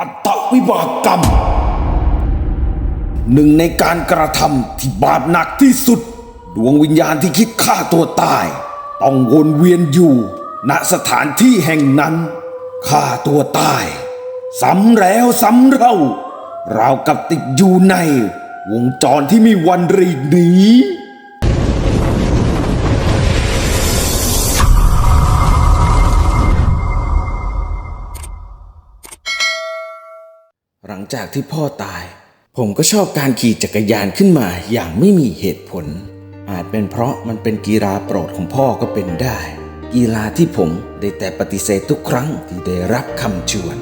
อัตวิบากกรรม หนึ่งในการกระทำที่บาปหนักที่สุด ดวงวิญญาณที่คิดฆ่าตัวตาย ต้องวนเวียนอยู่ ณสถานที่แห่งนั้นฆ่าตัวตายซ้ำแล้วซ้ำเล่าราวกับติดอยู่ใน วงจรที่มีวันรีกหนี จากที่พ่อตาย ผมก็ชอบการขี่จักรยานขึ้นมาอย่างไม่มีเหตุผล อาจเป็นเพราะมันเป็นกีฬาโปรดของพ่อก็เป็นได้ กีฬาที่ผมได้แต่ปฏิเสธทุกครั้งที่ได้รับคำชวน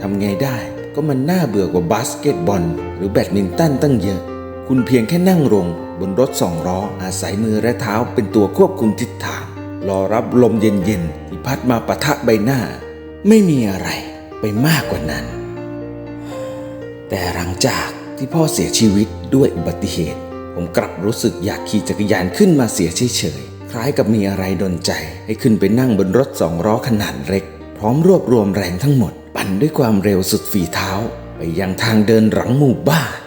ทำไงได้ก็มันน่าเบื่อกว่าบาสเกตบอล หรือแบดมินตันตั้งเยอะ คุณเพียงแค่นั่งลงบนรถสองล้ออาศัยมือและเท้าเป็นตัวควบคุมทิศทางรอรับลมเย็นๆที่พัดมาปะทะใบหน้า ไม่มีอะไรไปมากกว่านั้น แต่หลังจากที่พ่อเสียชีวิตด้วยอุบัติเหตุ ผมกลับรู้สึกอยากขี่จักรยานขึ้นมาเสียเฉยๆคล้ายกับมีอะไรดนใจ ให้ขึ้นไปนั่งบนรถสองล้อขนาดเล็ก พร้อมรวบรวมแรงทั้งหมด ปั่นด้วยความเร็วสุดฝีเท้า ไปยังทางเดินหลังหมู่บ้าน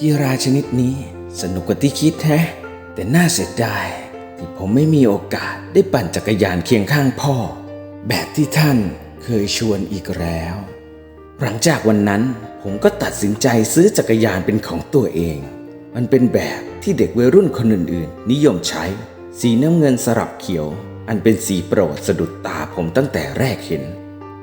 กีฬาชนิดนี้สนุกกว่าที่คิดแฮะ แต่น่าเสียดายที่ผมไม่มีโอกาสได้ปั่นจักรยานเคียงข้างพ่อ แบบที่ท่านเคยชวนอีกแล้ว หลังจากวันนั้น ผมก็ตัดสินใจซื้อจักรยานเป็นของตัวเอง มันเป็นแบบที่เด็กวัยรุ่นคนอื่นๆ นิยมใช้ สีน้ำเงินสลับเขียว อันเป็นสีโปรดสะดุดตาผมตั้งแต่แรกเห็น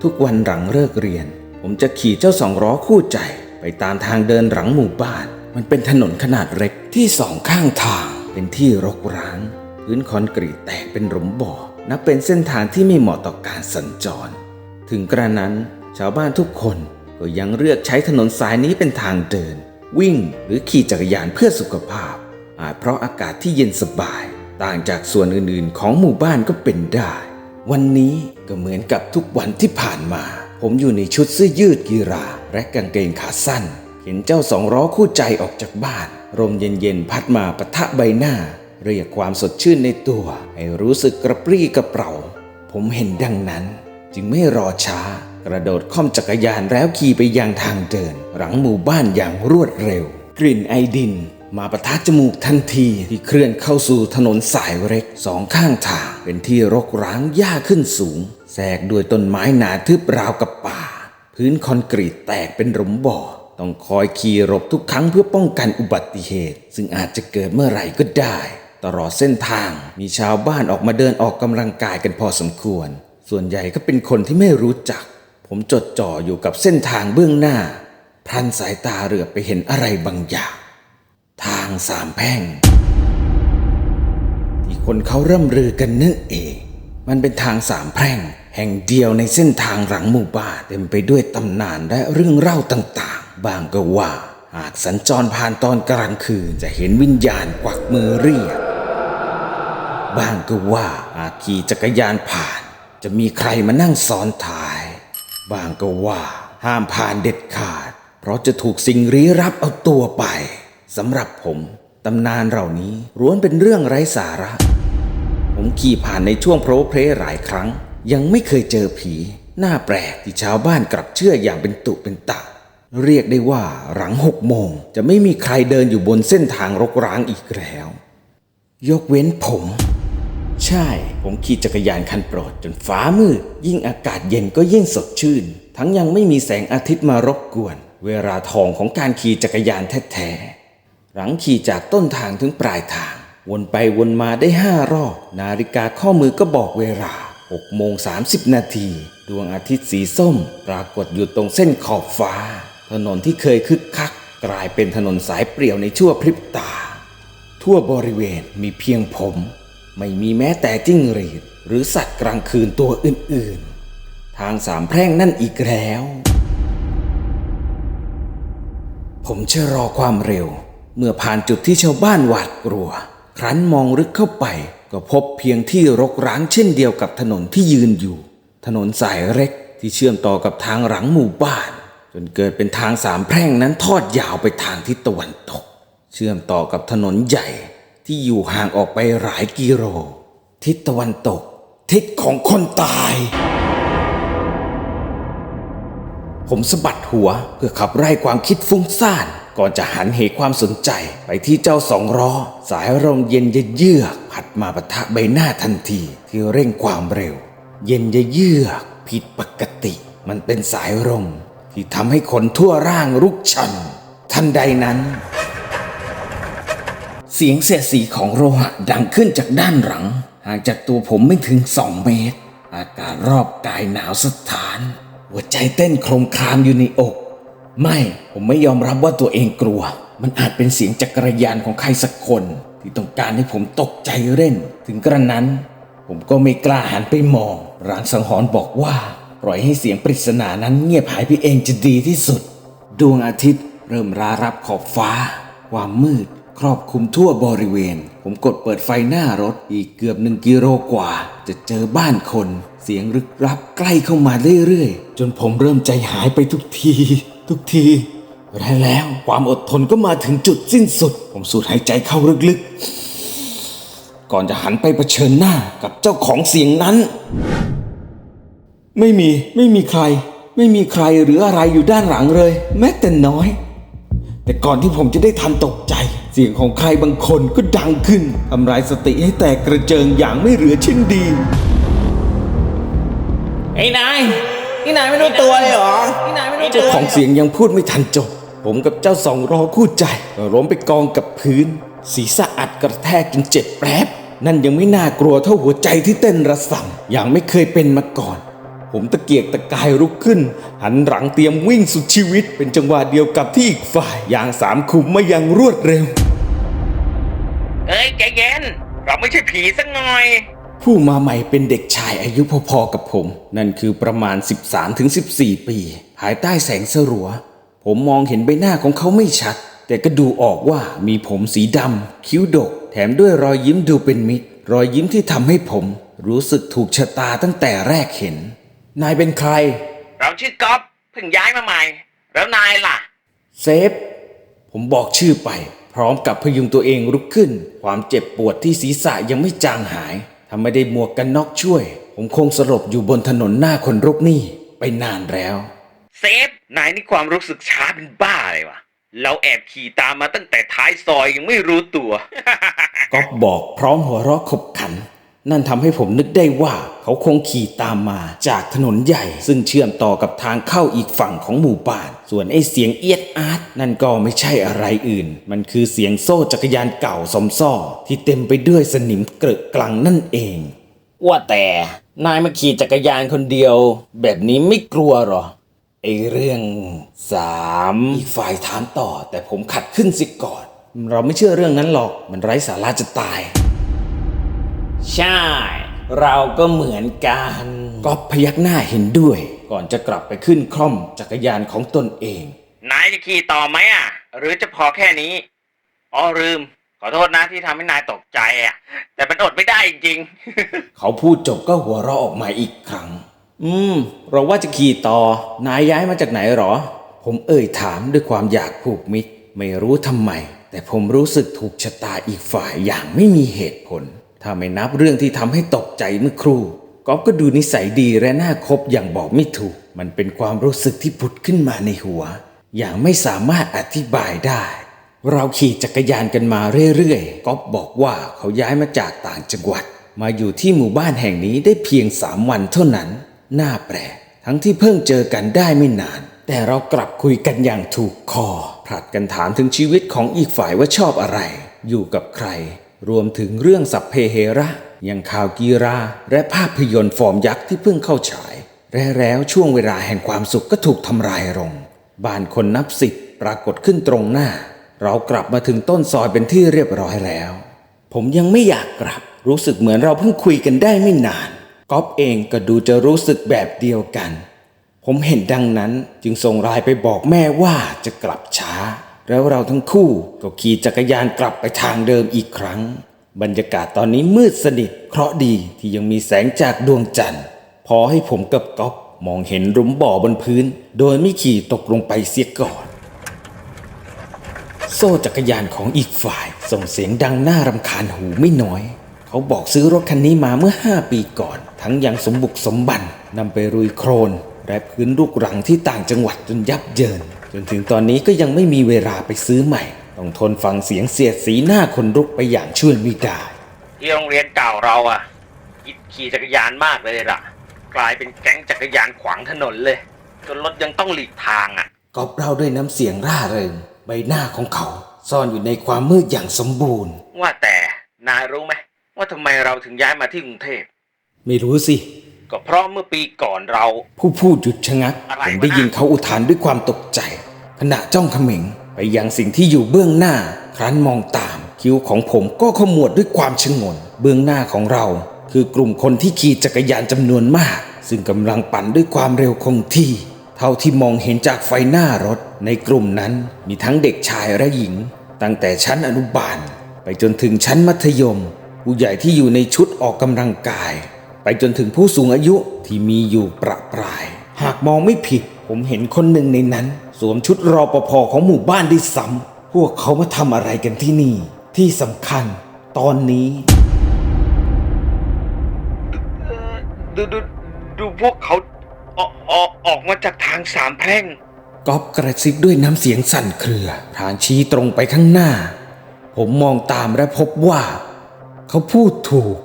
ทุกวันหลังเลิกเรียน ผมจะขี่เจ้าสองล้อคู่ใจ ไปตามทางเดินหลังหมู่บ้าน มันเป็นถนนขนาดเล็กที่สองข้างทาง เป็นที่รกร้างพื้นคอนกรีตแตกเป็นหลุมบ่อ นับเป็นเส้นทางที่ไม่เหมาะต่อการสัญจร ถึงกระนั้นชาวบ้านทุกคน ก็ยังเลือกใช้ถนนสายนี้เป็นทางเดิน วิ่งหรือขี่จักรยานเพื่อสุขภาพ อาจเพราะอากาศที่เย็นสบาย ต่างจากส่วนอื่นๆ ของหมู่บ้านก็เป็นได้ วันนี้ก็เหมือนกับทุกวันที่ผ่านมา ผมอยู่ในชุดเสื้อยืดกีฬาและกางเกงขาสั้น เห็นเจ้าสองล้อคู่ใจออกจากบ้านลมเย็นๆพัดมาปะทะใบหน้า เรียกความสดชื่นในตัว ให้รู้สึกกระปรี้กระเปร่า ผมเห็นดังนั้น จึงไม่รอช้า กระโดดค่อมจักรยานแล้วขี่ไปยังทางเดิน หลังหมู่บ้านอย่างรวดเร็ว กลิ่นไอดินมาประทะจมูกทันทีที่เคลื่อนเข้าสู่ถนนสายเล็กสองข้างทางเป็นที่รกร้างหญ้าขึ้นสูงแทรกด้วยต้นไม้หนาทึบราวกับป่า พื้นคอนกรีตแตกเป็นหลุมบ่อ ต้องคอยขี่หลบทุกครั้งเพื่อป้องกันอุบัติเหตุ ซึ่งอาจจะเกิดเมื่อไหร่ก็ได้ ตลอดเส้นทางมีชาวบ้านออกมาเดินออกกำลังกายกันพอสมควร ส่วนใหญ่ก็เป็นคนที่ไม่รู้จัก ผมจดจ่ออยู่กับเส้นทางเบื้องหน้า พลันสายตาเหลือบไปเห็นอะไรบางอย่าง ทางสามแพร่ง ที่คนเขาร่ำลือกันนั่นเอง มันเป็นทางสามแพร่ง แห่งเดียวในเส้นทางหลังหมู่บ้านเต็มไปด้วยตำนานและเรื่องเล่าต่างๆ บางก็ว่า หากสัญจรผ่านตอนกลางคืนจะเห็นวิญญาณกวักมือเรียกบางก็ว่าหากขี่จักรยานผ่าน จะมีใครมานั่งซ้อนท้าย บางก็ว่าห้ามผ่านเด็ดขาด เพราะจะถูกสิ่งลี้รับเอาตัวไปสำหรับผมตำนานเหล่านี้ล้วนเป็นเรื่องไร้สาระ ผมขี่ผ่านในช่วงโพรเพลหลายครั้ง ยังไม่เคยเจอผีน่าแปลกที่ชาวบ้านกลับเชื่ออย่างเป็นตุเป็นตะเรียกได้ว่าหลังหกโมงจะไม่มีใครเดินอยู่บนเส้นทางรกร้างอีกแล้ว ยกเว้นผม ใช่ ผมขี่จักรยานคันโปรดจนฟ้ามืด ยิ่งอากาศเย็นก็ยิ่งสดชื่น ทั้งยังไม่มีแสงอาทิตย์มารบกวน เวลาทองของการขี่จักรยานแท้ๆหลังขี่จากต้นทางถึงปลายทาง วนไปวนมาได้ห้ารอบ นาฬิกาข้อมือก็บอกเวลา6โมง30 นาที ดวงอาทิตย์สีส้ม ปรากฏอยู่ตรงเส้นขอบฟ้า ถนนที่เคยคึกคัก กลายเป็นถนนสายเปลี่ยวในชั่วพริบตา ทั่วบริเวณมีเพียงผม ไม่มีแม้แต่จิ้งหรีดหรือสัตว์กลางคืนตัวอื่นๆ ทางสามแพร่งนั่นอีกแล้ว ผมชะลอความเร็ว เมื่อผ่านจุดที่ชาวบ้านหวาดกลัว ครั้นมองลึกเข้าไป ก็พบเพียงที่รกร้างเช่นเดียวกับถนนที่ยืนอยู่ ถนนสายเล็กที่เชื่อมต่อกับทางหลังหมู่บ้าน จนเกิดเป็นทางสามแพร่งนั้นทอดยาวไปทางทิศตะวันตก เชื่อมต่อกับถนนใหญ่ ที่อยู่ห่างออกไปหลายกิโล ทิศตะวันตก ทิศของคนตาย ผมสะบัดหัวเพื่อขับไล่ความคิดฟุ้งซ่าน ก่อนจะหันเหความสนใจไปที่เจ้าสองล้อ สายลมเย็นเยือกๆพัดมาปะทะใบหน้าทันทีที่เร่งความเร็ว เย็นเยือกผิดปกติ มันเป็นสายลมที่ทำให้คนทั่วร่างรุกชัน ทันใดนั้น เสียงเสียดสีของโลหะดังขึ้นจากด้านหลัง ห่างจากตัวผมไม่ถึงสองเมตร อากาศรอบกายหนาวสถาน หัวใจเต้นโครมครามอยู่ในอก ไม่ผมไม่ยอมรับว่าตัวเองกลัว มันอาจเป็นเสียงจักรยานของใครสักคน ที่ต้องการให้ผมตกใจเล่น ถึงกระนั้น ผมก็ไม่กล้าหันไปมองร้านสังหรณ์บอกว่าปล่อยให้เสียงปริศนานั้นเงียบหายไปเองจะดีที่สุด ดวงอาทิตย์เริ่มรารับขอบฟ้า ความมืด ครอบคลุมทั่วบริเวณ ผมกดเปิดไฟหน้ารถอีกเกือบหนึ่งกิโลกว่า จะเจอบ้านคน เสียงรึกรับใกล้เข้ามาเรื่อยๆ จนผมเริ่มใจหายไปทุกที ทุกทีและแล้วความอดทนก็มาถึงจุดสิ้นสุด ผมสูดหายใจเข้าลึกๆ ก่อนจะหันไปเผชิญหน้ากับเจ้าของเสียงนั้น ไม่มีไม่มีใคร ไม่มีใครหรืออะไรอยู่ด้านหลังเลย แม้แต่น้อย แต่ก่อนที่ผมจะได้ทันตกใจ เสียงของใครบางคนก็ดังขึ้นทำลายสติให้แตกกระเจิงอย่างไม่เหลือชิ้นดี ไอ้นายนี่นายไม่รู้ตัวเลยเหรอนี่นายไม่รู้เจ้าตัวของเสียงยังพูดไม่ทันจบ ผมกับเจ้าสองรอคู่ใจก็ล้มไปกองกับพื้น ศีรษะอัดกระแทกจนเจ็บแปรบนั่นยังไม่น่ากลัวเท่าหัวใจที่เต้นระส่ำอย่างไม่เคยเป็นมาก่อน ผมตะเกียกตะกายลุกขึ้น หันหลังเตรียมวิ่งสุดชีวิต เป็นจังหวะเดียวกับที่อีกฝ่ายอย่างสามขุมมาอย่างรวดเร็ว เอ้ยใจเย็น เราไม่ใช่ผีสักหน่อย ผู้มาใหม่เป็นเด็กชายอายุพอๆกับผม นั่นคือประมาณ 13-14 ปี ภายใต้แสงสลัว ผมมองเห็นใบหน้าของเขาไม่ชัด แต่ก็ดูออกว่ามีผมสีดำคิ้วดก แถมด้วยรอยยิ้มดูเป็นมิตร รอยยิ้มที่ทำให้ผม รู้สึกถูกชะตาตั้งแต่แรกเห็น นายเป็นใคร เราชื่อก๊อฟเพิ่งย้ายมาใหม่ แล้วนายล่ะ เซฟ ผมบอกชื่อไป พร้อมกับพยุงตัวเองลุกขึ้น ความเจ็บปวดที่ศีรษะยังไม่จางหายถ้าไม่ได้หมวกกันน็อกช่วย ผมคงสลบอยู่บนถนนหน้าคนรุกนี่ไปนานแล้วเซฟนายนี่ความรู้สึกช้าเป็นบ้าเลยวะเราแอบขี่ตามมาตั้งแต่ท้ายซอยยังไม่รู้ตัวก๊อฟบอกพร้อมหัวเราะขบขัน นั่นทำให้ผมนึกได้ว่าเขาคงขี่ตามมาจากถนนใหญ่ ซึ่งเชื่อมต่อกับทางเข้าอีกฝั่งของหมู่บ้าน ส่วนไอ้เสียงเอียดอาร์ตนั่นก็ไม่ใช่อะไรอื่น มันคือเสียงโซ่จักรยานเก่าสมซ่อที่เต็มไปด้วยสนิมเกลอะกลังนั่นเองว่าแต่นายมาขี่จักรยานคนเดียว แบบนี้ไม่กลัวหรอไอเรื่องสามอีกฝ่ายถามต่อ แต่ผมขัดขึ้นสิก่อน เราไม่เชื่อเรื่องนั้นหรอกมันไร้สาระจะตาย ใช่ เราก็เหมือนกันก็พยักหน้าเห็นด้วย ก่อนจะกลับไปขึ้นคล่อมจักรยานของตนเอง นายจะขี่ต่อไหมอะ หรือจะพอแค่นี้อ๋อลืม ขอโทษนะที่ทำให้นายตกใจอะ แต่มันอดไม่ได้จริงๆ เขาพูดจบก็หัวเราะออกมาอีกครั้ง อืม เราว่าจะขี่ต่อ นายย้ายมาจากไหนหรอ ผมเอ่ยถามด้วยความอยากผูกมิตร ไม่รู้ทำไม แต่ผมรู้สึกถูกชะตาอีกฝ่ายอย่างไม่มีเหตุผล ถ้าไม่นับเรื่องที่ทำให้ตกใจเมื่อครู่ก๊อฟก็ดูนิสัยดีและน่าคบอย่างบอกไม่ถูก มันเป็นความรู้สึกที่ผุดขึ้นมาในหัว อย่างไม่สามารถอธิบายได้ เราขี่จักรยานกันมาเรื่อยๆก๊อฟบอกว่าเขาย้ายมาจากต่างจังหวัด มาอยู่ที่หมู่บ้านแห่งนี้ได้เพียงสามวันเท่านั้น น่าแปลกทั้งที่เพิ่งเจอกันได้ไม่นาน แต่เรากลับคุยกันอย่างถูกคอผลัดกันถามถึงชีวิตของอีกฝ่ายว่าชอบอะไร อยู่กับใคร รวมถึงเรื่องสัพเพเหระ อย่างข่าวกีฬาและภาพยนตร์ฟอร์มยักษ์ที่เพิ่งเข้าฉาย และแล้วช่วงเวลาแห่งความสุขก็ถูกทำลายลงบ้านคนนับสิบปรากฏขึ้นตรงหน้า เรากลับมาถึงต้นซอยเป็นที่เรียบร้อยแล้ว ผมยังไม่อยากกลับ รู้สึกเหมือนเราเพิ่งคุยกันได้ไม่นานก๊อฟเองก็ดูจะรู้สึกแบบเดียวกัน ผมเห็นดังนั้นจึงส่งไลน์ไปบอกแม่ว่าจะกลับช้า แล้วเราทั้งคู่ก็ขี่จักรยานกลับไปทางเดิมอีกครั้ง บรรยากาศตอนนี้มืดสนิทเคราะดีที่ยังมีแสงจากดวงจันทร์ พอให้ผมกับก๊อฟมองเห็นหลุมบ่อบนพื้น โดยไม่ขี่ตกลงไปเสียก่อน โซ่จักรยานของอีกฝ่าย ส่งเสียงดังน่ารำคาญหูไม่น้อย เขาบอกซื้อรถคันนี้มาเมื่อ 5 ปีก่อน ทั้งยังสมบุกสมบันนำไปรุยโครนและพื้นลูกรังที่ต่างจังหวัดจนยับเยิน จนถึงตอนนี้ก็ยังไม่มีเวลาไปซื้อใหม่ ต้องทนฟังเสียงเสียดสีหน้าคนรุกไปอย่างช่วยไม่ได้ ที่โรงเรียนเก่าเราอะฮิตขี่จักรยานมากเลยล่ะ กลายเป็นแก๊งจักรยานขวางถนนเลย จนรถยังต้องหลีกทางอะกอบเล่าด้วยน้ำเสียงร่าเริงใบหน้าของเขา ซ่อนอยู่ในความมืดอย่างสมบูรณ์ ว่าแต่นายรู้ไหมว่าทำไมเราถึงย้ายมาที่กรุงเทพไม่รู้สิ ก็เพราะเมื่อปีก่อนเรา ผู้พูดหยุดชะงักอะไรผมวะได้ยินเขาอุทานด้วยความตกใจ ขณะจ้องเขม็งไปยังสิ่งที่อยู่เบื้องหน้า ครั้นมองตาม คิ้วของผมก็ขมวดด้วยความชงน เบื้องหน้าของเรา คือกลุ่มคนที่ขี่จักรยานจำนวนมาก ซึ่งกำลังปั่นด้วยความเร็วคงที่ เท่าที่มองเห็นจากไฟหน้ารถ ในกลุ่มนั้นมีทั้งเด็กชายและหญิง ตั้งแต่ชั้นอนุบาล ไปจนถึงชั้นมัธยม ผู้ใหญ่ที่อยู่ในชุดออกกำลังกาย ไปจนถึงผู้สูงอายุที่มีอยู่ประปราย หากมองไม่ผิด ผมเห็นคนหนึ่งในนั้น สวมชุดรอปภของหมู่บ้านได้วยซ้ำพวกเขามาทำอะไรกันที่นี่ ที่สำคัญ ตอนนี้ ดูดูดูพวกเขาออกออกออกมาจากทางสามแพร่งก๊อฟกระซิบด้วยน้ำเสียงสั่นเครือทางชี้ตรงไปข้างหน้า ผมมองตามและพบว่า เขาพูดถูก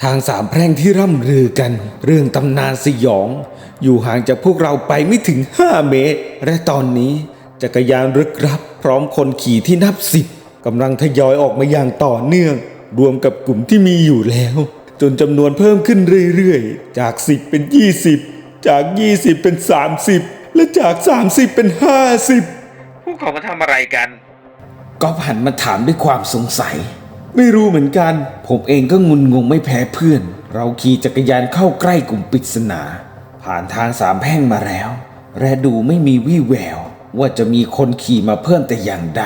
ทางสามแพร่งที่ร่ำลือกัน เรื่องตำนานสยอง อยู่ห่างจากพวกเราไปไม่ถึง5เมตร และตอนนี้จักรยานรึกรับ พร้อมคนขี่ที่นับสิบกำลังทยอยออกมาอย่างต่อเนื่อง รวมกับกลุ่มที่มีอยู่แล้ว จนจำนวนเพิ่มขึ้นเรื่อยๆ จาก10เป็น20จาก20เป็น30และจาก30เป็น50พวกเขามาทำอะไรกันก๊อฟหันมาถามด้วยความสงสัย ไม่รู้เหมือนกัน ผมเองก็งุนงงไม่แพ้เพื่อน เราขี่จักรยานเข้าใกล้กลุ่มปริศนา ผ่านทางสามแพ่งมาแล้ว และดูไม่มีวี่แวว ว่าจะมีคนขี่มาเพิ่มแต่อย่างใด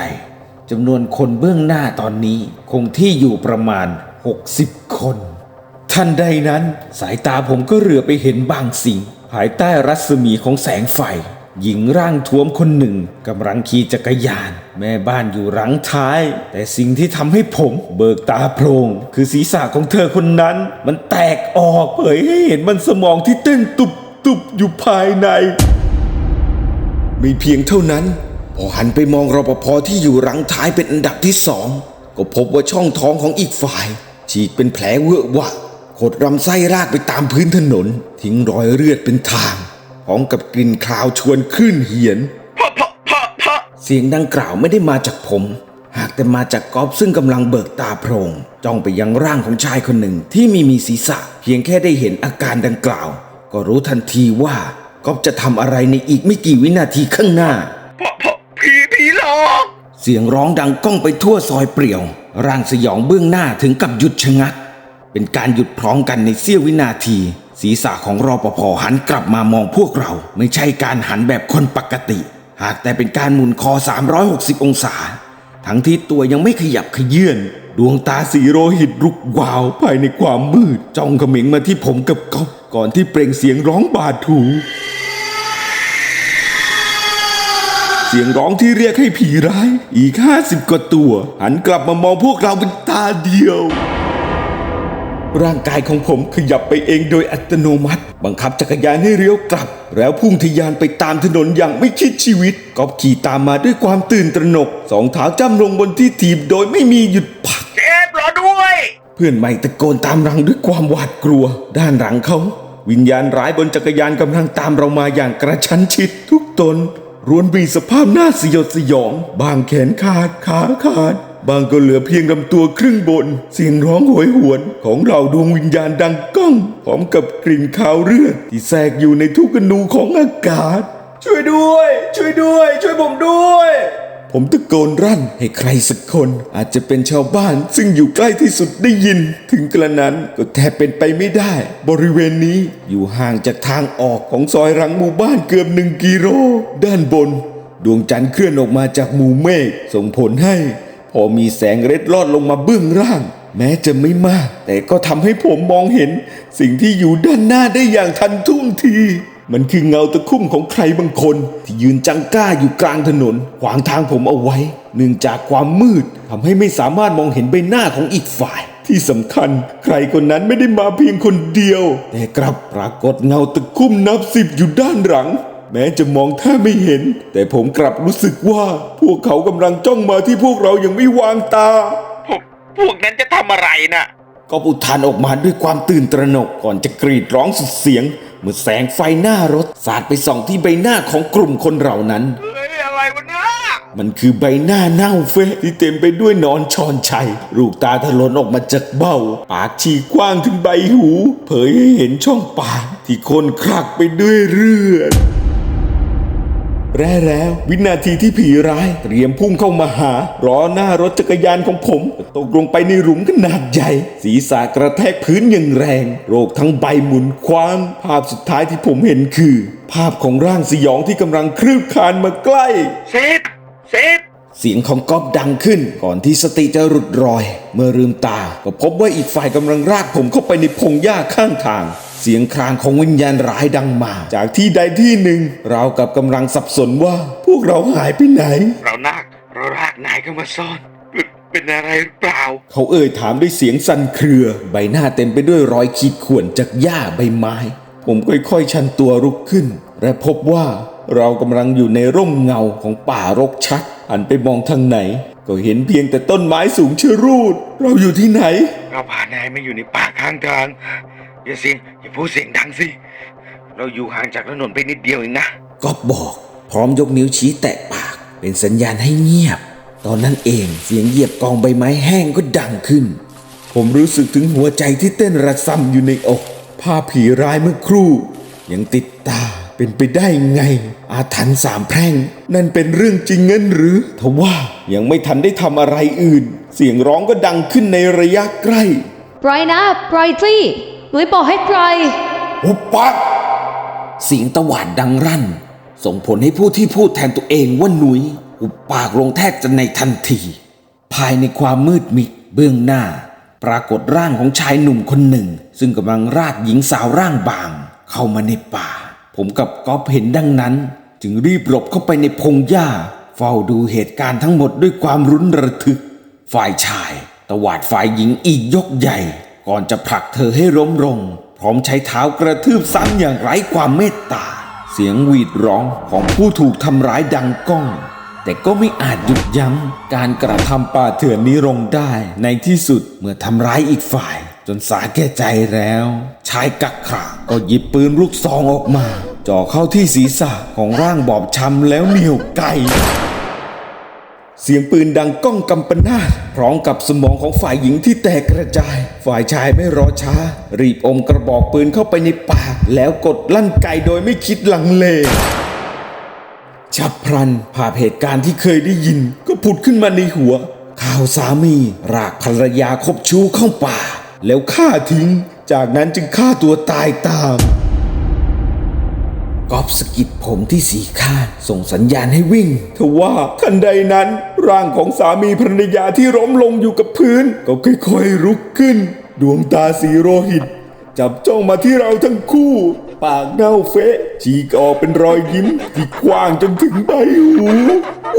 จำนวนคนเบื้องหน้าตอนนี้คงที่อยู่ประมาณ 60 คน ทันใดนั้น สายตาผมก็เหลือไปเห็นบางสิ่ง ภายใต้รัศมีของแสงไฟ หญิงร่างท้วมคนหนึ่งกำลังขี่จักรยาน แม่บ้านอยู่หลังท้าย แต่สิ่งที่ทำให้ผมเบิกตาโพลงคือศีรษะของเธอคนนั้น มันแตกออกเผยให้เห็นมันสมองที่เต้นตุบตุบอยู่ภายใน ไม่เพียงเท่านั้น พอหันไปมองรปภที่อยู่หลังท้ายเป็นอันดับที่สองก็พบว่าช่องท้องของอีกฝ่าย ฉีกเป็นแผลเวอะวะขดลำไส้รากไปตามพื้นถนน ทิ้งรอยเลือดเป็นทางพร้อมกับกลิ่นคลาวชวนคลื่นเหียน เพาะเสียงดังกล่าวไม่ได้มาจากผม หากแต่มาจากกอบซึ่งกำลังเบิกตาโพรงจ้องไปยังร่างของชายคนหนึ่งที่ไมีมีศีรษะ เพียงแค่ได้เห็นอาการดังกล่าว ก็รู้ทันทีว่ากอบจะทำอะไรในอีกไม่กี่วินาทีข้างหน้าเพาะเพาะผีผีหลอกเสียงร้องดังก้องไปทั่วซอยเปลี่ยว ร่างสยองเบื้องหน้าถึงกับหยุดชะงัก เป็นการหยุดพร้อมกันในเสี้ยววินาทีศีรษะของรอปภหันกลับมามองพวกเรา ไม่ใช่การหันแบบคนปกติ หากแต่เป็นการหมุนคอ 360 องศา ทั้งที่ตัวยังไม่ขยับขยื่นดวงตาสีโรหิตรุกวาว ภายในความมืดจ้องเขม็งมาที่ผมกับก๊อฟก่อนที่เปล่งเสียงร้องบาดถูเสียงร้องที่เรียกให้ผีร้าย อีกห้าสิบกว่าตัว หันกลับมามองพวกเราเป็นตาเดียว ร่างกายของผมขยับไปเองโดยอัตโนมัติ บังคับจักรยานให้เลี้ยวกลับ แล้วพุ่งทะยานไปตามถนนอย่างไม่คิดชีวิตกอบขี่ตามมาด้วยความตื่นตระหนก สองเท้าจ้ำลงบนที่ถีบโดยไม่มีหยุดพักเจ็บรอด้วย เพื่อนใหม่ตะโกนตามรังด้วยความหวาดกลัว ด้านหลังเขา วิญญาณร้ายบนจักรยานกำลังตามเรามาอย่างกระชั้นชิดทุกตนล้วนมีสภาพหน้าสยดสยอง บางแขนขาดขาขาด บางก็เหลือเพียงลำตัวครึ่งบน เสียงร้องโหยหวนของเราดวงวิญญาณดังก้อง พร้อมกับกลิ่นคาวเลือดที่แทรกอยู่ในทุกอนูของอากาศ ช่วยด้วย ช่วยด้วย ช่วยผมด้วย ผมตะโกนรั่นให้ใครสักคน อาจจะเป็นชาวบ้านซึ่งอยู่ใกล้ที่สุดได้ยิน ถึงกระนั้นก็แทบเป็นไปไม่ได้ บริเวณนี้อยู่ห่างจากทางออกของซอยรังหมู่บ้านเกือบหนึ่งกิโลด้านบน ดวงจันทร์เคลื่อนออกมาจากหมู่เมฆส่งผลให้ พอมีแสงเร็ดลอดลงมาเบื้องล่าง แม้จะไม่มาก แต่ก็ทำให้ผมมองเห็น สิ่งที่อยู่ด้านหน้าได้อย่างทันท่วงที มันคือเงาตะคุ่มของใครบางคน ที่ยืนจังก้าอยู่กลางถนน ขวางทางผมเอาไว้ เนื่องจากความมืดทำให้ไม่สามารถมองเห็นใบหน้าของอีกฝ่ายที่สำคัญใครคนนั้นไม่ได้มาเพียงคนเดียว แต่กลับปรากฏเงาตะคุ่มนับสิบอยู่ด้านหลัง แม้จะมองแทบไม่เห็น แต่ผมกลับรู้สึกว่า พวกเขากำลังจ้องมาที่พวกเราอย่างไม่วางตา พวกพวกนั้นจะทำอะไรน่ะก็อุทานออกมาด้วยความตื่นตระหนกก่อนจะกรีดร้องสุดเสียง เมื่อแสงไฟหน้ารถสาดไปส่องที่ใบหน้าของกลุ่มคนเหล่านั้น เฮ้ยอะไรวะเนี่ยมันคือใบหน้าเน่าเฟะที่เต็มไปด้วยหนอนชอนชัย ลูกตาถลนออกมาจากเบ้า ปากฉีกกว้างถึงใบหู เผยให้เห็นช่องปากที่คนคลักไปด้วยเลือด แร่แล้ววินาทีที่ผีร้าย เตรียมพุ่งเข้ามาหาล้อหน้ารถจักรยานของผม ตกลงไปในหลุมขนาดใหญ่ ศีรษะกระแทกพื้นอย่างแรง โรคทั้งใบหมุนคว้างภาพสุดท้ายที่ผมเห็นคือ ภาพของร่างสยองที่กำลังคลืบคลานมาใกล้เซฟเซฟเสียงของก๊อฟดังขึ้นก่อนที่สติจะหลุดรอย เมื่อลืมตาก็พบว่าอีกฝ่ายกำลังรากผมเข้าไปในพงหญ้าข้างทางเสียงครางของวิญญาณร้ายดังมา จากที่ใดที่หนึ่ง เราวกับกำลังสับสนว่า พวกเราหายไปไหน เรานาคเรารากนายเข้ามาซ่อนเป็นเป็นอะไรหรือเปล่า เขาเอ่ยถามด้วยเสียงสั่นเครือ ใบหน้าเต็มไปด้วยรอยขีดข่วนจากหญ้าใบไม้ ผมค่อยๆชันตัวลุกขึ้น และพบว่าเรากำลังอยู่ในร่มเงาของป่ารกชัดหันไปมองทางไหน ก็เห็นเพียงแต่ต้นไม้สูงชะรูด เราอยู่ที่ไหน เราพานายมาอยู่ในป่าข้างทาง อย่าเสียงอย่าพูดเสียงดังสิ เราอยู่ห่างจากถนนไปนิดเดียวเองนะก็บอก พร้อมยกนิ้วชี้แตะปาก เป็นสัญญาณให้เงียบ ตอนนั้นเองเสียงเหยียบกองใบไม้แห้งก็ดังขึ้น ผมรู้สึกถึงหัวใจที่เต้นระซำอยู่ในอก ภาพผีร้ายเมื่อครู่ ยังติดตาเป็นไปได้ไง อาถรรพ์สามแพร่ง นั่นเป็นเรื่องจริงงั้นหรือทว่ายังไม่ทันได้ทำอะไรอื่น เสียงร้องก็ดังขึ้นในระยะใกล้ปล่อยนะปล่อยสิ หรือบอกให้ปล่อยหุบปากเสียงตะหวาดดังรั่น ส่งผลให้ผู้ที่พูดแทนตัวเองว่าหนุยหุบปากลงแทบจะในทันที ภายในความมืดมิดเบื้องหน้า ปรากฏร่างของชายหนุ่มคนหนึ่ง ซึ่งกำลังรากหญิงสาวร่างบาง เข้ามาในป่า ผมกับก๊อฟเห็นดังนั้น จึงรีบหลบเข้าไปในพงหญ้า เฝ้าดูเหตุการณ์ทั้งหมดด้วยความรุนระทึก ฝ่ายชายตวาดฝ่ายหญิงอีกยกใหญ่ ก่อนจะผลักเธอให้ล้มลง พร้อมใช้เท้ากระทืบซ้ำอย่างไร้ความเมตตา เสียงหวีดร้องของผู้ถูกทำร้ายดังก้อง แต่ก็ไม่อาจหยุดยั้งการกระทำป่าเถื่อนนี้ลงได้ ในที่สุดเมื่อทำร้ายอีกฝ่าย จนสาแก่ใจแล้ว ชายกักขาก็หยิบปืนลูกซองออกมาจ่อเข้าที่ศีรษะของร่างบอบช้ำแล้วเหนียวไก เสียงปืนดังก้องกำปนาตพร้อมกับสมองของฝ่ายหญิงที่แตกกระจาย ฝ่ายชายไม่รอช้า รีบอมกระบอกปืนเข้าไปในปาก แล้วกดลั่นไกโดยไม่คิดลังเล ฉับพลันภาพเหตุการณ์ที่เคยได้ยิน ก็ผุดขึ้นมาในหัว ข่าวสามีรากภรรยาคบชู้เข้าป่า แล้วฆ่าทิ้ง จากนั้นจึงฆ่าตัวตายตาม กอบสะกิดผมที่สีข้างส่งสัญญาณให้วิ่งทว่าทันใดนั้น ร่างของสามีภรรยาที่ล้มลงอยู่กับพื้น ก็ค่อยๆลุกขึ้น ดวงตาสีโรหิต จับจ้องมาที่เราทั้งคู่ ปากเน่าเฟะฉีกออกเป็นรอยยิ้มที่กว้างจนถึงใบหู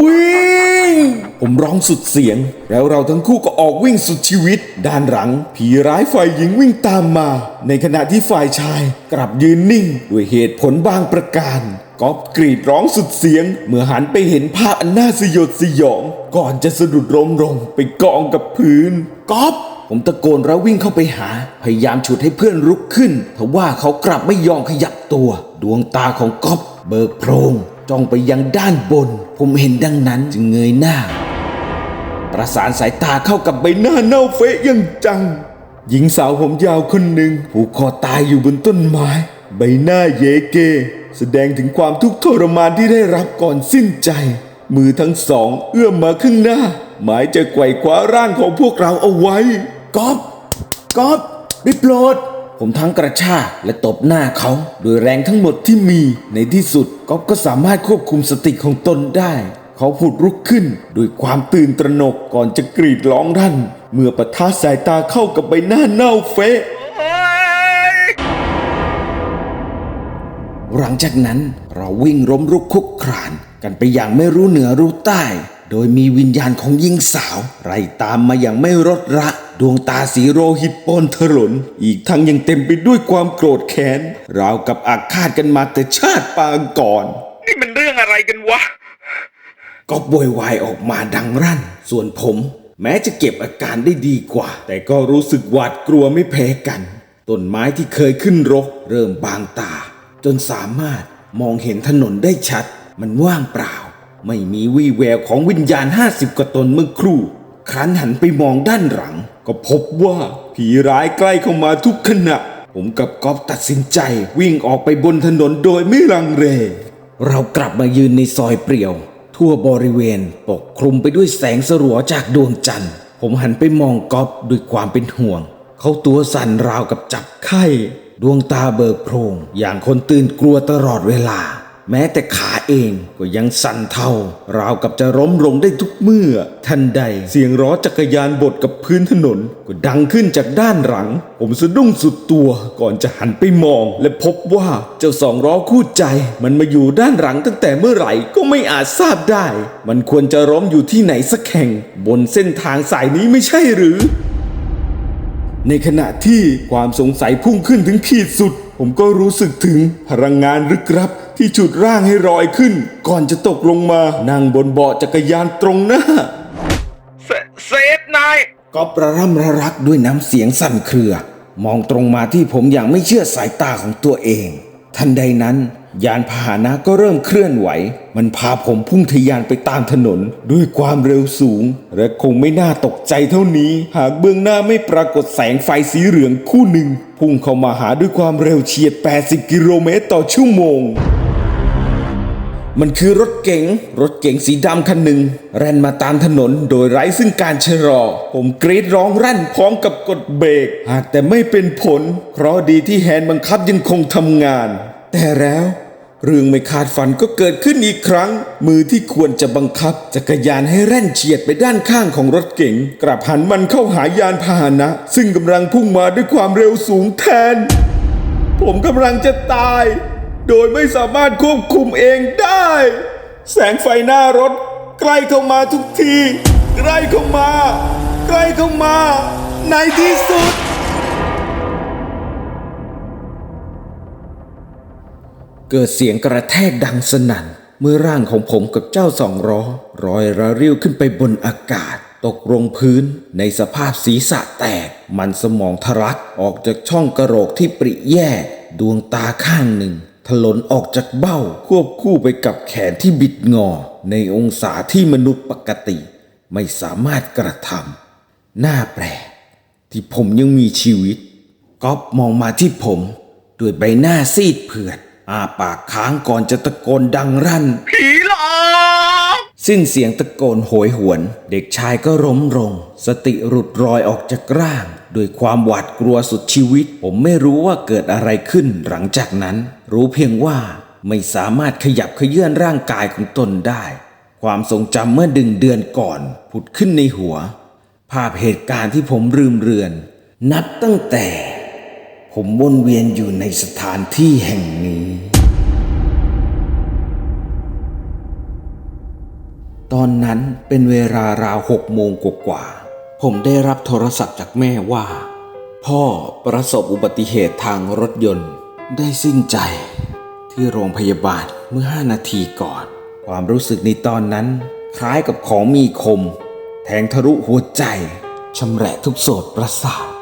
วิ่ง ผมร้องสุดเสียง แล้วเราทั้งคู่ก็ออกวิ่งสุดชีวิต ด้านหลัง ผีร้ายฝ่ายหญิงวิ่งตามมา ในขณะที่ฝ่ายชายกลับยืนนิ่ง ด้วยเหตุผลบางประการก๊อฟกรีดร้องสุดเสียง เมื่อหันไปเห็นภาพอันน่าสยดสยอง ก่อนจะสะดุดล้มลงไปกองกับพื้นก๊อฟ ผมตะโกนแล้ววิ่งเข้าไปหา พยายามฉุดให้เพื่อนลุกขึ้นทว่าเขากลับไม่ยอมขยับตัว ดวงตาของก๊อฟเบิกโพรงจ้องไปยังด้านบน ผมเห็นดังนั้นจึงเงยหน้า ประสานสายตาเข้ากับใบหน้าเน่าเฟะอย่างจัง หญิงสาวผมยาวคนหนึ่งผูกคอตายอยู่บนต้นไม้ ใบหน้าเยเก แสดงถึงความทุกข์ทรมานที่ได้รับก่อนสิ้นใจ มือทั้งสองเอื้อมมาข้างหน้า หมายจะไกวคว้าร่างของพวกเราเอาไว้ ก๊อฟก๊อฟได้โปรด ผมทั้งกระชากและตบหน้าเขา โดยแรงทั้งหมดที่มี ในที่สุดก๊อฟก็สามารถควบคุมสติของตนได้ เขาผุดลุกขึ้นด้วยความตื่นตระหนกก่อนจะกรีดร้องรั่น เมื่อปะทะสายตาเข้ากับใบหน้าเน่าเฟะหลังจากนั้นเราวิ่งล้มรุกคุกคราน กันไปอย่างไม่รู้เหนือรู้ใต้ โดยมีวิญญาณของหญิงสาว ไล่ตามมาอย่างไม่ลดละ ดวงตาสีโรหิตปนถลน อีกทั้งยังเต็มไปด้วยความโกรธแค้น ราวกับอาฆาตกันมาแต่ชาติปางก่อน นี่มันเรื่องอะไรกันวะ ก็โวยวายออกมาดังรั่น ส่วนผม แม้จะเก็บอาการได้ดีกว่า แต่ก็รู้สึกหวาดกลัวไม่แพ้กัน ต้นไม้ที่เคยขึ้นรก เริ่มบางตา จนสามารถมองเห็นถนนได้ชัด มันว่างเปล่า ไม่มีวี่แววของวิญญาณห้าสิบกว่าตนเมื่อครู่ ครั้นหันไปมองด้านหลัง ก็พบว่าผีร้ายใกล้เข้ามาทุกขณะ ผมกับก๊อฟตัดสินใจวิ่งออกไปบนถนนโดยไม่ลังเล เรากลับมายืนในซอยเปรี่ยว ทั่วบริเวณปกคลุมไปด้วยแสงสลัวจากดวงจันทร์ ผมหันไปมองก๊อฟด้วยความเป็นห่วง เขาตัวสั่นราวกับจับไข้ ดวงตาเบิกโพรงอย่างคนตื่นกลัวตลอดเวลา แม้แต่ขาเองก็ยังสั่นเทาราวกับจะล้มลงได้ทุกเมื่อ ทันใดเสียงล้อจักรยานบดกับพื้นถนน ก็ดังขึ้นจากด้านหลัง ผมสะดุ้งสุดตัวก่อนจะหันไปมอง และพบว่าเจ้าสองล้อคู่ใจ มันมาอยู่ด้านหลังตั้งแต่เมื่อไหร่ก็ไม่อาจทราบได้ มันควรจะล้มอยู่ที่ไหนสักแห่ง บนเส้นทางสายนี้ไม่ใช่หรือ ในขณะที่ความสงสัยพุ่งขึ้นถึงขีดสุด ผมก็รู้สึกถึงพลังงานลึกลับที่ฉุดร่างให้ลอยขึ้น ก่อนจะตกลงมานั่งบนเบาะจักรยานตรงหน้า เซเซฟนายก็ประร่ำระรักด้วยน้ำเสียงสั่นเครือ มองตรงมาที่ผมอย่างไม่เชื่อสายตาของตัวเอง ทันใดนั้น ยานพาหนะก็เริ่มเคลื่อนไหว มันพาผมพุ่งทะยานไปตามถนน ด้วยความเร็วสูง และคงไม่น่าตกใจเท่านี้ หากเบื้องหน้าไม่ปรากฏแสงไฟสีเหลืองคู่หนึ่ง พุ่งเข้ามาหาด้วยความเร็วเฉียด 80 กิโลเมตรต่อชั่วโมงมันคือรถเก๋ง รถเก๋งสีดำคันหนึ่งแล่นมาตามถนนโดยไร้ซึ่งการชะลอ ผมกรีดร้องรั่นพร้อมกับกดเบรก หากแต่ไม่เป็นผล เพราะดีที่แฮนด์บังคับยังคงทำงาน แต่แล้ว เรื่องไม่คาดฝันก็เกิดขึ้นอีกครั้ง มือที่ควรจะบังคับ จักรยานให้แล่นเฉียดไปด้านข้างของรถเก๋งกลับหันมันเข้าหายานพาหนะ ซึ่งกำลังพุ่งมาด้วยความเร็วสูงแทน ผมกำลังจะตาย โดยไม่สามารถควบคุมเองได้ แสงไฟหน้ารถ ใกล้เข้ามาทุกที ใกล้เข้ามา ใกล้เข้ามา ในที่สุด เกิดเสียงกระแทกดังสนั่น เมื่อร่างของผมกับเจ้าสองล้อรอยระริ้วขึ้นไปบนอากาศ ตกลงพื้นในสภาพศีรษะแตก มันสมองทะลักออกจากช่องกระโหลกที่ปริแยกดวงตาข้างหนึ่ง ถลนออกจากเบ้า ควบคู่ไปกับแขนที่บิดงอ ในองศาที่มนุษย์ปกติ ไม่สามารถกระทำน่าแปลกที่ผมยังมีชีวิตก๊อฟมองมาที่ผม ด้วยใบหน้าซีดเผือด อาปากค้างก่อนจะตะโกนดังรั่น ผีหลอกสิ้นเสียงตะโกนโหยหวน เด็กชายก็ล้มลง สติหลุดรอยออกจากร่างด้วยความหวาดกลัวสุดชีวิต ผมไม่รู้ว่าเกิดอะไรขึ้นหลังจากนั้น รู้เพียงว่าไม่สามารถขยับเขยื่อนร่างกายของตนได้ ความทรงจำเมื่อดึงเดือนก่อนผุดขึ้นในหัว ภาพเหตุการณ์ที่ผมลืมเรือน นับตั้งแต่ ผมวนเวียนอยู่ในสถานที่แห่งนี้ ตอนนั้นเป็นเวลาราวหกโมงกว่าๆผมได้รับโทรศัพท์จากแม่ว่า พ่อประสบอุบัติเหตุทางรถยนต์ ได้สิ้นใจที่โรงพยาบาลเมื่อห้านาทีก่อน ความรู้สึกในตอนนั้น คล้ายกับของมีคม แทงทะลุหัวใจชำแหละทุกโสดประสาท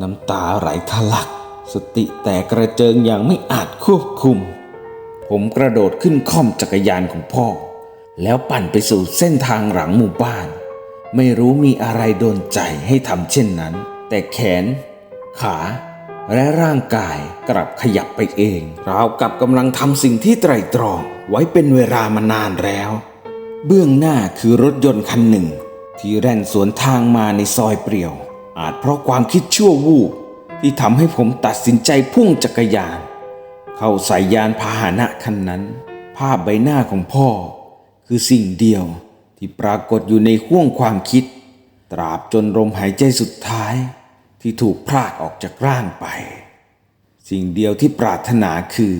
น้ำตาไหลทะลัก สติแตกกระเจิงอย่างไม่อาจควบคุม ผมกระโดดขึ้นค่อมจักรยานของพ่อ แล้วปั่นไปสู่เส้นทางหลังหมู่บ้าน ไม่รู้มีอะไรโดนใจให้ทำเช่นนั้น แต่แขน ขาและร่างกายกลับขยับไปเองราวกับกำลังทำสิ่งที่ไตรตรองไว้เป็นเวลามานานแล้ว เบื้องหน้าคือรถยนต์คันหนึ่ง ที่แล่นสวนทางมาในซอยเปรี่ยว อาจเพราะความคิดชั่ววูบที่ทำให้ผมตัดสินใจพุ่งจักรยาน เข้าใส่ยานพาหนะคันนั้น ภาพใบหน้าของพ่อ คือสิ่งเดียวที่ปรากฏอยู่ในห้วงความคิด ตราบจนลมหายใจสุดท้ายที่ถูกพรากออกจากร่างไป สิ่งเดียวที่ปรารถนาคือ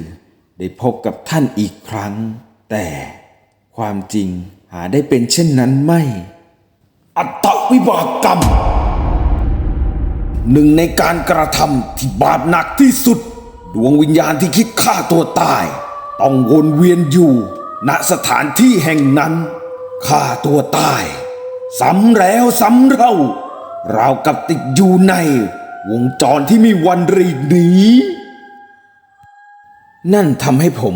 ได้พบกับท่านอีกครั้ง แต่ความจริงหาได้เป็นเช่นนั้นไม่ อัตตวิบากกรรม หนึ่งในการกระทำที่บาปหนักที่สุด ดวงวิญญาณที่คิดฆ่าตัวตาย ต้องวนเวียนอยู่ณสถานที่แห่งนั้นฆ่าตัวตายซ้ำแล้วซ้ำเล่าเรากับติดอยู่ใน วงจรที่มีวันรีดหนีนั่นทำให้ผม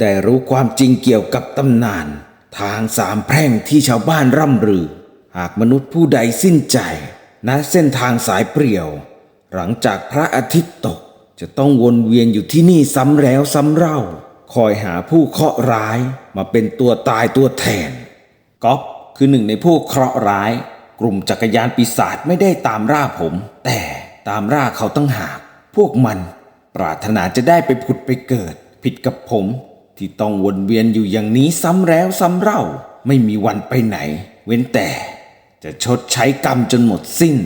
ได้รู้ความจริงเกี่ยวกับตำนาน ทางสามแพร่งที่ชาวบ้านร่ำลือ หากมนุษย์ผู้ใดสิ้นใจ ณเส้นทางสายเปรี่ยว หลังจากพระอาทิตย์ตกจะต้องวนเวียนอยู่ที่นี่ซ้ำแล้วซ้ำเล่า คอยหาผู้เคราะห์ร้ายมาเป็นตัวตายตัวแทนก๊อฟคือหนึ่งในผู้เคราะห์ร้าย กลุ่มจักรยานปีศาจไม่ได้ตามล่าผม แต่ตามล่าเขาตั้งหาก พวกมันปรารถนาจะได้ไปผุดไปเกิด ผิดกับผม ที่ต้องวนเวียนอยู่อย่างนี้ซ้ำแล้วซ้ำเล่า ไม่มีวันไปไหน เว้นแต่ จะชดใช้กรรมจนหมดสิ้น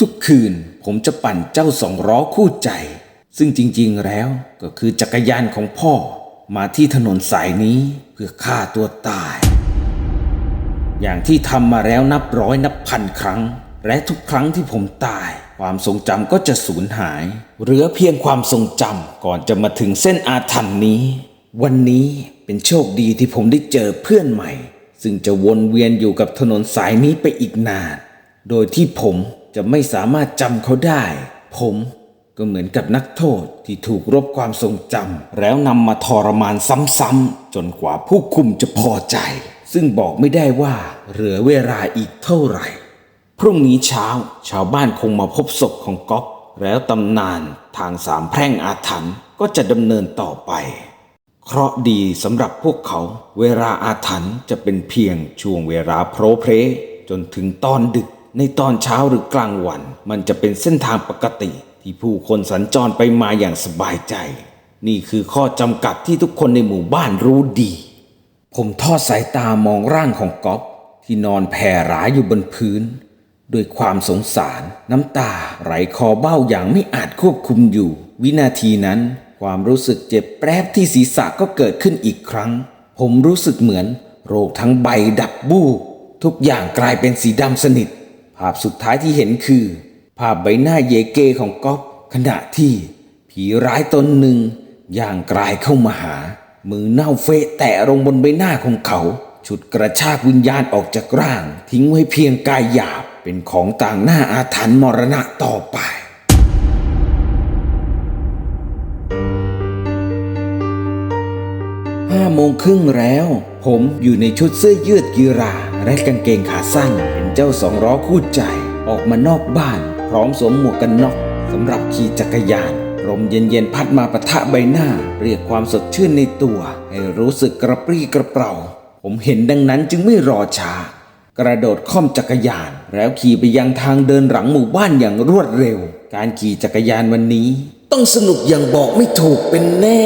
ทุกๆคืนผมจะปั่นเจ้าสองล้อคู่ใจ ซึ่งจริงๆแล้วก็คือจักรยานของพ่อมาที่ถนนสายนี้เพื่อฆ่าตัวตาย อย่างที่ทำมาแล้วนับร้อยนับพันครั้ง และทุกครั้งที่ผมตาย ความทรงจำก็จะสูญหาย เหลือเพียงความทรงจำก่อนจะมาถึงเส้นอาถรรพ์นี้ วันนี้เป็นโชคดีที่ผมได้เจอเพื่อนใหม่ ซึ่งจะวนเวียนอยู่กับถนนสายนี้ไปอีกนาน โดยที่ผมจะไม่สามารถจำเขาได้ ผมก็เหมือนกับนักโทษที่ถูกรบความทรงจำแล้วนำมาทรมานซ้ำๆจนกว่าผู้คุมจะพอใจ ซึ่งบอกไม่ได้ว่าเหลือเวลาอีกเท่าไหร่ พรุ่งนี้เช้าชาวบ้านคงมาพบศพของก๊อฟแล้วตำนานทางสามแพร่งอาถรรพ์ก็จะดำเนินต่อไป เคราะห์ดีสำหรับพวกเขา เวลาอาถรรพ์จะเป็นเพียงช่วงเวลาโพรเพรจนถึงตอนดึก ในตอนเช้าหรือกลางวัน มันจะเป็นเส้นทางปกติ ที่ผู้คนสัญจรไปมาอย่างสบายใจ นี่คือข้อจำกัดที่ทุกคนในหมู่บ้านรู้ดี ผมทอดสายตามองร่างของก๊อฟที่นอนแผ่หราอยู่บนพื้น ด้วยความสงสารน้ำตาไหลคอเบ้าอย่างไม่อาจควบคุมอยู่ วินาทีนั้น ความรู้สึกเจ็บแปรบที่ศีรษะก็เกิดขึ้นอีกครั้ง ผมรู้สึกเหมือน โรคทั้งใบดับบูบทุกอย่างกลายเป็นสีดำสนิท ภาพสุดท้ายที่เห็นคือ ภาพใบหน้าเยเกของก๊อฟขณะที่ ผีร้ายตนหนึ่งย่างกลายเข้ามาหา มือเน่าเฟะแตะลงบนใบหน้าของเขา ฉุดกระชากวิญญาณออกจากร่าง ทิ้งไว้เพียงกายหยาบเป็นของต่างหน้าอาถรรพ์มรณะต่อไป ห้าโมงครึ่งแล้ว ผมอยู่ในชุดเสื้อยืดกีฬาและกางเกงขาสั้นเห็นเจ้าสองล้อคู่ใจ ออกมานอกบ้าน พร้อมสวมหมวกกันน็อกสำหรับขี่จักรยานลมเย็นๆพัดมาปะทะใบหน้า เรียกความสดชื่นในตัว ให้รู้สึกกระปรี้กระเปร่า ผมเห็นดังนั้นจึงไม่รอช้า กระโดดค่อมจักรยาน แล้วขี่ไปยังทางเดินหลังหมู่บ้านอย่างรวดเร็ว การขี่จักรยานวันนี้ ต้องสนุกอย่างบอกไม่ถูกเป็นแน่